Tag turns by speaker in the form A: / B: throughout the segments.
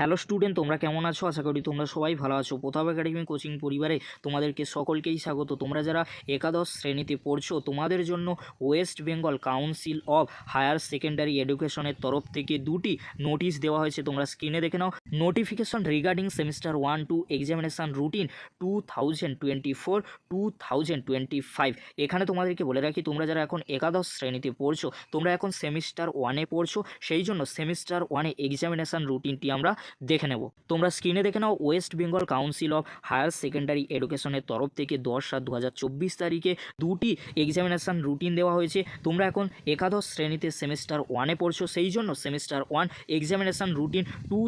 A: Hello student তোমরা কেমন আছো? আশা করি তোমরা সবাই ভালো আছো। প্রতাপ একাডেমি কোচিং পরিবারে তোমাদেরকে সকলকেই স্বাগত। তোমরা যারা একাদশ শ্রেণীতে পড়ছো, তোমাদের জন্য West Bengal council of higher secondary এডুকেশনের তরফ থেকে দুটি নোটিশ দেওয়া হয়েছে। তোমরা স্ক্রিনে দেখে নাও। Notification regarding semester one two examination routine two thousand twenty four to thousand twenty five এখানে তোমাদেরকে বলে রাখি, তোমরা যারা এখন একাদশ শ্রেণীতে পড়ছো, তোমরা এখন সেমিস্টার ওয়ানে পড়ছো। সেই জন্য সেমিস্টার ওয়ানে এক্সামিনেশান রুটিনটি আমরা দেখে নেব। তোমরা স্ক্রিনে দেখে নাও West Bengal council of higher secondary এডুকেশনের তরফ থেকে দশ সাত দু তারিখে দুটি এক্সামিনেশান রুটিন দেওয়া হয়েছে। তোমরা এখন একাদশ শ্রেণীতে সেমিস্টার ওয়ানে পড়ছো, সেই জন্য semester one examination routine two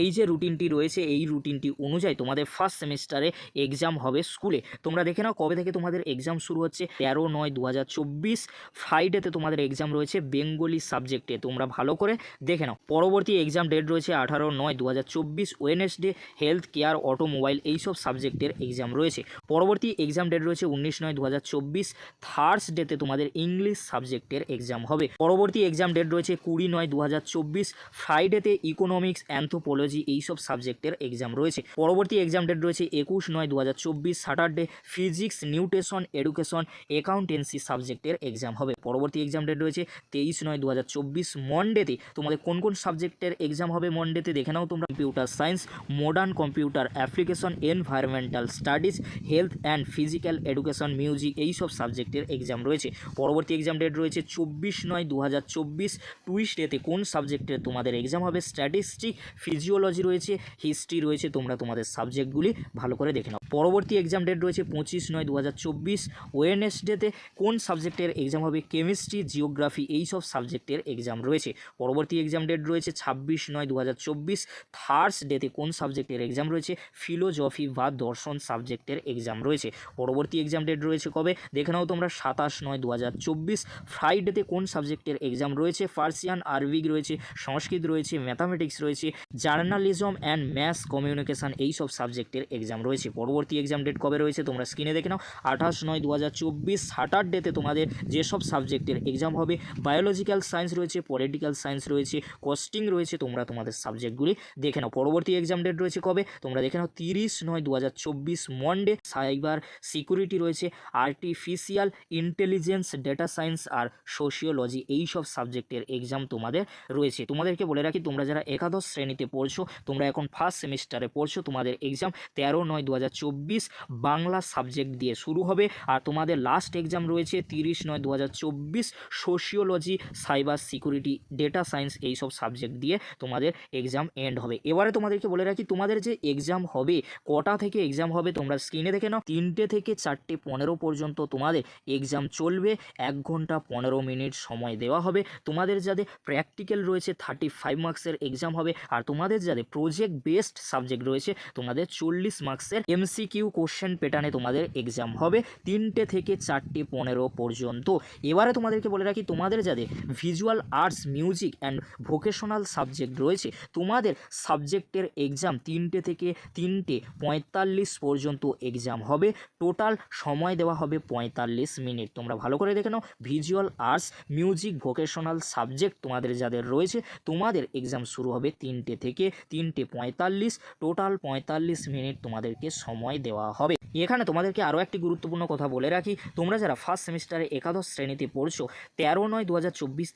A: এই যে রুটিনটি রয়েছে, এই রুটিনটি অনুযায়ী তোমাদের ফার্স্ট সেমিস্টারে এক্সাম হবে স্কুলে তোমরা দেখে নাও, কবে থেকে তোমাদের এক্সাম শুরু হচ্ছে? তেরো নয় দু হাজার চব্বিশ ফ্রাইডেতে তোমাদের এক্সাম রয়েছে বেঙ্গলি সাবজেক্টে তোমরা ভালো করে দেখে নাও। পরবর্তী এক্সাম ডেট রয়েছে আঠারো নয় দু হাজার চব্বিশ ওয়েনেসডে, হেলথ কেয়ার, অটোমোবাইল এইসব সাবজেক্টের এক্সাম রয়েছে। পরবর্তী এক্সাম ডেট রয়েছে উনিশ নয় দু হাজার চব্বিশ থার্সডেতে তোমাদের ইংলিশ সাবজেক্টের এক্সাম হবে। পরবর্তী এক্সাম ডেট রয়েছে কুড়ি নয় দু হাজার চব্বিশ, ফ্রাইডেতে ইকোনমিক্স অ্যান্থোপোলজি এইসব সাবজেক্টের এক্সাম রয়েছে। পরবর্তী এক্সাম ডেট রয়েছে একুশ নয় দু হাজার চব্বিশ, Saturday, physics, nutrition, education, accountancy সাবজেক্টের এক্সাম হবে। পরবর্তী এক্সাম ডেট রয়েছে তেইশ নয় দু হাজার চব্বিশ, মন্ডেতে তোমাদের কোন কোন সাবজেক্টের এক্সাম হবে? মন্ডেতে দেখে নাও তোমরা computer science modern computer application environmental studies health and physical education music এই সব সাবজেক্টের এক্সাম রয়েছে। পরবর্তী এক্সাম ডেট রয়েছে চব্বিশ নয় দু হাজার চব্বিশ। টুইস্ট ডেতে কোন সাবজেক্টের তোমাদের এক্সাম হবে? স্ট্যাটিস্টিক ফিজিওলজি রয়েছে হিস্ট্রি রয়েছে, তোমরা তোমাদের সাবজেক্টগুলি ভালো করে দেখে নাও। পরবর্তী এক্সাম ডেট রয়েছে পঁচিশ নয় দু হাজার চব্বিশ। ওয়েনেসডেতে কোন সাবজেক্টের এক্সাম হবে? কেমিস্ট্রি জিওগ্রাফি এইসব সাবজেক্টের এক্সাম রয়েছে। পরবর্তী এক্সাম ডেট রয়েছে ছাব্বিশ নয় দু হাজার চব্বিশ। থার্সডেতে কোন সাবজেক্টের এক্সাম রয়েছে? ফিলোজফি বা দর্শন সাবজেক্টের এক্সাম রয়েছে। পরবর্তী এক্সাম ডেট রয়েছে কবে? দেখে নাও তোমরা, সাতাশ নয় দু হাজার চব্বিশ। ফ্রাইডেতে কোন সাবজেক্টের এক্সাম রয়েছে? ফার্সিয়ান আরবিক রয়েছে সংস্কৃত রয়েছে ম্যাথামেটিক্স রয়েছে জার্নালিজম অ্যান্ড ম্যাথস কমিউনিকেশান এইসব সাবজেক্টের এক্সাম রয়েছে। পরবর্তী এক্সাম ডেট কবে রয়েছে তোমরা স্ক্রিনে দেখে নাও। আঠাশ নয় দু হাজার চব্বিশ স্যাটারডেতে তোমাদের যেসব সাবজেক্টের এক্সাম হবে বায়োলজিক্যাল সায়েন্স রয়েছে পলিটিক্যাল সায়েন্স রয়েছে কস্টিং রয়েছে, তোমরা তোমাদের সাবজেক্টগুলি দেখে নাও। পরবর্তী এক্সাম ডেট রয়েছে কবে? তোমরা দেখে নাও, তিরিশ নয় দু হাজার চব্বিশ মন্ডে সাইবার সিকিউরিটি রয়েছে আর্টিফিশিয়াল ইন্টেলিজেন্স ডেটা সায়েন্স আর সোশিওলজি এই সব সাবজেক্টের এক্সাম তোমাদের রয়েছে। তোমাদেরকে বলে রাখি, তোমরা যারা একাদশ শ্রেণীতে পড়ছো, তোমরা এখন ফার্স্ট সেমিস্টারে পড়ছো, তোমাদের এক্সাম তেরো নয় দু হাজার চব্বিশ বাংলা সাবজেক্ট দিয়ে শুরু হবে। আর তোমাদের লাস্ট এক্সাম রয়েছে তিরিশ নয় দু হাজার চব্বিশ sociology cyber security data science এইসব সাবজেক্ট দিয়ে তোমাদের এক্সাম এন্ড হবে। এবারে তোমাদেরকে বলে রাখি, তোমাদের যে এক্সাম হবে, কটা থেকে এক্সাম হবে তোমরা স্ক্রিনে দেখে নাও। তিনটে থেকে চারটে পনেরো পর্যন্ত তোমাদের এক্সাম চলবে। এক ঘণ্টা পনেরো মিনিট সময় দেওয়া হবে। তোমাদের যাদের প্র্যাকটিক্যাল রয়েছে থার্টি ফাইভ মার্কসের এক্সাম হবে। আর তোমাদের যাদের প্রজেক্ট বেসড সাবজেক্ট রয়েছে, তোমাদের চল্লিশ মার্কসের এমসিকিউ কোশ্চেন প্যাটার্নে তোমাদের এক্সাম হবে তিনটে থেকে চারটে পনেরো পর্যন্ত। এবারে তোমাদেরকে বলে রাখি, তোমাদের যাদের visual arts music and vocational subject রয়েছে, তোমাদের সাবজেক্টের এক্সাম তিনটে থেকে তিনটে পঁয়তাল্লিশ পর্যন্ত এক্সাম হবে। টোটাল সময় দেওয়া হবে পঁয়তাল্লিশ মিনিট। তোমরা ভালো করে দেখে নাও visual arts music vocational subject তোমাদের যাদের রয়েছে, তোমাদের এক্সাম শুরু হবে তিনটে থেকে তিনটে পঁয়তাল্লিশ। টোটাল পঁয়তাল্লিশ মিনিট তোমাদেরকে সময় দেওয়া হবে। এখানে তোমাদেরকে আরও একটি গুরুত্বপূর্ণ কথা বলে রাখি। তোমরা যারা ফার্স্ট সেমিস্টারে একাদশ শ্রেণীতে পড়ছো, তেরো নয় দু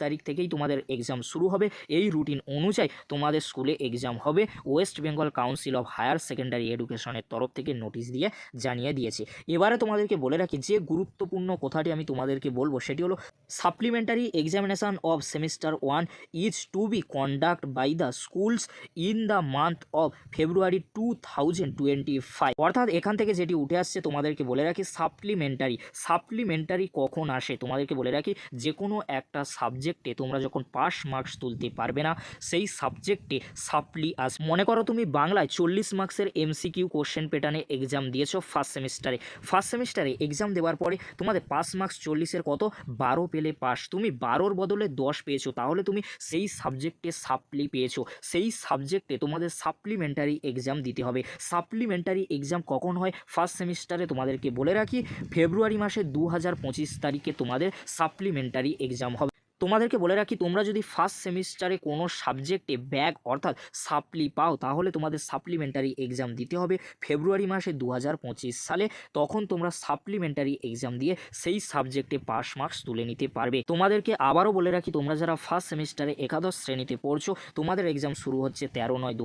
A: তারিখ থেকেই তোমাদের এক্সাম শুরু হবে। এই রুটিন অনুযায়ী তোমাদের স্কুলে এক্সাম হবে। West Bengal council of higher secondary এডুকেশনের তরফ থেকে নোটিশ দিয়ে জানিয়ে দিয়েছে। এবারে তোমাদেরকে বলে রাখি, যে গুরুত্বপূর্ণ কথাটি আমি তোমাদেরকে বলব সেটি হলো supplementary examination of semester one is to be conduct by the schools in the month of February two thousand twenty five অর্থাৎ এখান থেকে যেটি উঠে আসছে তোমাদেরকে বলে রাখি সাপ্লিমেন্টারি সাপ্লিমেন্টারি কখন আসে? তোমাদেরকে বলে রাখি যে কোনো একটা সাবজেক্টে তোমরা যখন পাস মার্কস তুলতে পারবে না, সেই সাবজেক্টে সাপ্লি আস মনে করো তুমি বাংলায় চল্লিশ মার্কসের এমসিকিউ কোশ্চেন প্যাটার্নে এক্সাম দিয়েছ ফার্স্ট সেমিস্টারে ফার্স্ট সেমিস্টারে এক্সাম দেওয়ার পরে তোমাদের পাস মার্কস চল্লিশের কত? বারো পেলে পাস তুমি বারোর বদলে দশ পেয়েছ, তাহলে তুমি সেই সাবজেক্টে সাপ্লি পেয়েছ। সেই সাবজেক্টে তোমাদের সাপ্লিমেন্টারি এক্সাম দিতে হবে। সাপ্লিমেন্টারি এক্সাম কখন হয়? ফার্স্ট সেমিস্টারে তোমাদেরকে বলে রাখি ফেব্রুয়ারি মাসে দু হাজার পঁচিশ তারিখে তোমাদের সাপ্লিমেন্টারি এক্সাম হবে। তোমাদেরকে বলে রাখি, তোমরা যদি ফার্স্ট সেমিস্টারে কোনো সাবজেক্টে ব্যাক অর্থাৎ সাপ্লি পাও, তাহলে তোমাদের সাপ্লিমেন্টারি এক্সাম দিতে হবে ফেব্রুয়ারি মাসে দু হাজার পঁচিশ সালে। তখন তোমরা সাপ্লিমেন্টারি এক্সাম দিয়ে সেই সাবজেক্টে পাস মার্কস তুলে নিতে পারবে। তোমাদেরকে আবারও বলে রাখি, তোমরা যারা ফার্স্ট সেমিস্টারে একাদশ শ্রেণীতে পড়ছো, তোমাদের এক্সাম শুরু হচ্ছে তেরো নয় দু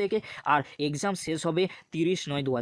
A: থেকে আর এক্সাম শেষ হবে তিরিশ নয় দু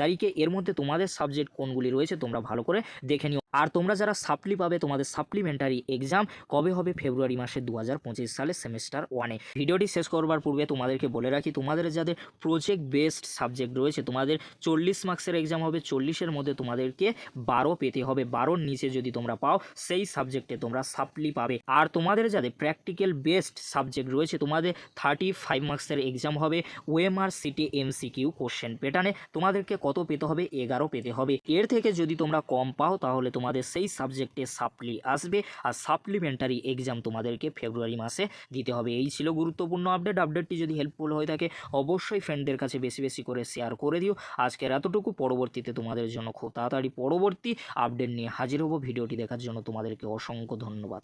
A: তারিখে। এর মধ্যে তোমাদের সাবজেক্ট কোনগুলি রয়েছে, তোমরা ভালো করে দেখে নিও। আর তোমরা যারা সাপ্লি পাবে, তোমাদের সাপ্লিমেন্টারি এক্সাম কবে হবে? ফেব্রুয়ারি মাসে দু হাজার পঁচিশ সালে সেমিস্টার ওয়ানে ভিডিওটি শেষ করবার পূর্বে তোমাদেরকে বলে রাখি, তোমাদের যাদের প্রজেক্ট বেসড সাবজেক্ট রয়েছে, তোমাদের চল্লিশ মার্কসের এক্সাম হবে, চল্লিশের মধ্যে তোমাদেরকে বারো পেতে হবে। বারোর নিচে যদি তোমরা পাও, সেই সাবজেক্টে তোমরা সাপ্লি পাবে। আর তোমাদের যাদের প্র্যাকটিক্যাল বেসড সাবজেক্ট রয়েছে, তোমাদের থার্টি ফাইভ মার্কসের এক্সাম হবে ওএমআর সিটি এমসিকিউ কোশ্চেন প্যাটার্নে তোমাদেরকে কত পেতে হবে? এগারো পেতে হবে। এর থেকে যদি তোমরা কম পাও, তাহলে তোমাদের সেই সাবজেক্টে সাপ্লি আসবে। আর সাপ্লিমেন্টারি এক্সাম তোমাদেরকে ফেব্রুয়ারি মাসে দিতে হবে। এই ছিল গুরুত্বপূর্ণ আপডেট আপডেটটি যদি হেল্পফুল হয়ে থাকে, অবশ্যই ফ্রেন্ডদের কাছে বেশি বেশি করে শেয়ার করে দিও। আজকের এতটুকু। পরবর্তীতে তোমাদের জন্য খুব তাড়াতাড়ি পরবর্তী আপডেট নিয়ে হাজির হব। ভিডিওটি দেখার জন্য তোমাদেরকে অসংখ্য ধন্যবাদ।